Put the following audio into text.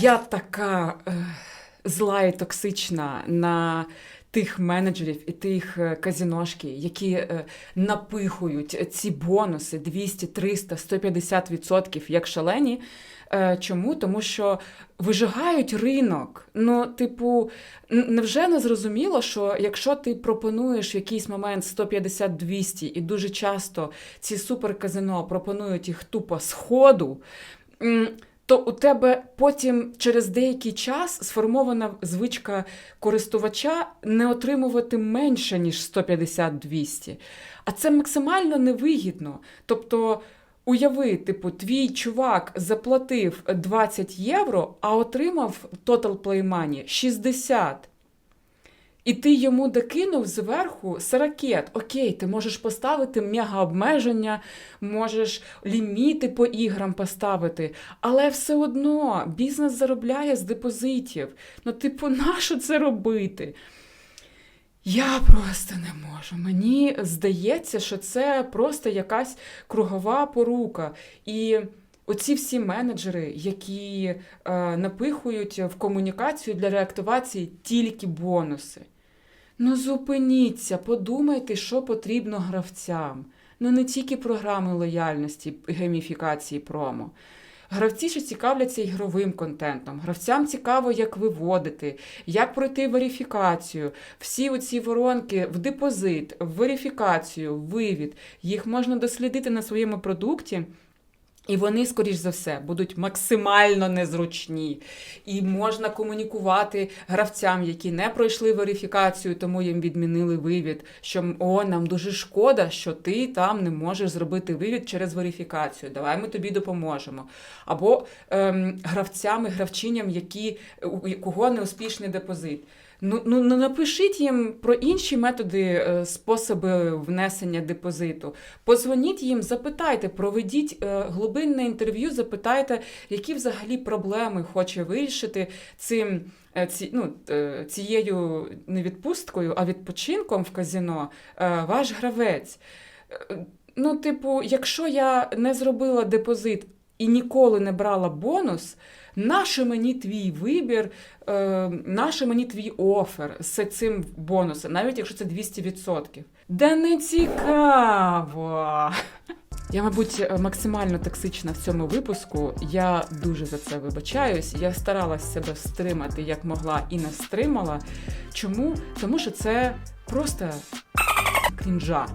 Я така е, зла і токсична на тих менеджерів і тих е, казіношки, які е, напихують ці бонуси 200, 300, 150 відсотків як шалені. Чому? Тому що вижигають ринок. Ну, типу, невже не зрозуміло, що якщо ти пропонуєш в якийсь момент 150-200, і дуже часто ці суперказино пропонують їх тупо з ходу, м, то у тебе потім через деякий час сформована звичка користувача не отримувати менше, ніж 150-200. А це максимально невигідно. Тобто, уяви, типу, твій чувак заплатив 20 євро, а отримав Total Play Money 60. І ти йому докинув зверху сорокет. Окей, ти можеш поставити мега-обмеження, можеш ліміти по іграм поставити, але все одно бізнес заробляє з депозитів. Ну, типу, нащо це робити? Я просто не можу. Мені здається, що це просто якась кругова порука. І оці всі менеджери, які е, напихують в комунікацію для реактивації тільки бонуси. Ну, зупиніться, подумайте, що потрібно гравцям. Ну, не тільки програми лояльності, гейміфікації промо. Гравці ще цікавляться ігровим контентом. Гравцям цікаво, як виводити, як пройти верифікацію. Всі оці воронки в депозит, в верифікацію, в вивід. Їх можна дослідити на своєму продукті. І вони, скоріш за все, будуть максимально незручні. І можна комунікувати гравцям, які не пройшли верифікацію, тому їм відмінили вивід. Що о, нам дуже шкода, що ти там не можеш зробити вивід через верифікацію. Давай ми тобі допоможемо. Або ем, гравцям і гравчиням, які у кого неуспішний депозит. Ну, ну, ну напишіть їм про інші методи, е, способи внесення депозиту. Позвоніть їм, запитайте, проведіть е, глибинне інтерв'ю, запитайте, які взагалі проблеми хоче вирішити цим. е, Ці, ну, цією не відпусткою, а відпочинком в казино е, ваш гравець. Ну, типу, якщо я не зробила депозит і ніколи не брала бонус, наше мені твій вибір, е, наше мені твій офер з цим бонусом, навіть якщо це 200%. Да не цікаво. Я, мабуть, максимально токсична в цьому випуску. Я дуже за це вибачаюсь. Я старалась себе стримати як могла і не стримала. Чому? Тому що це просто крінжа.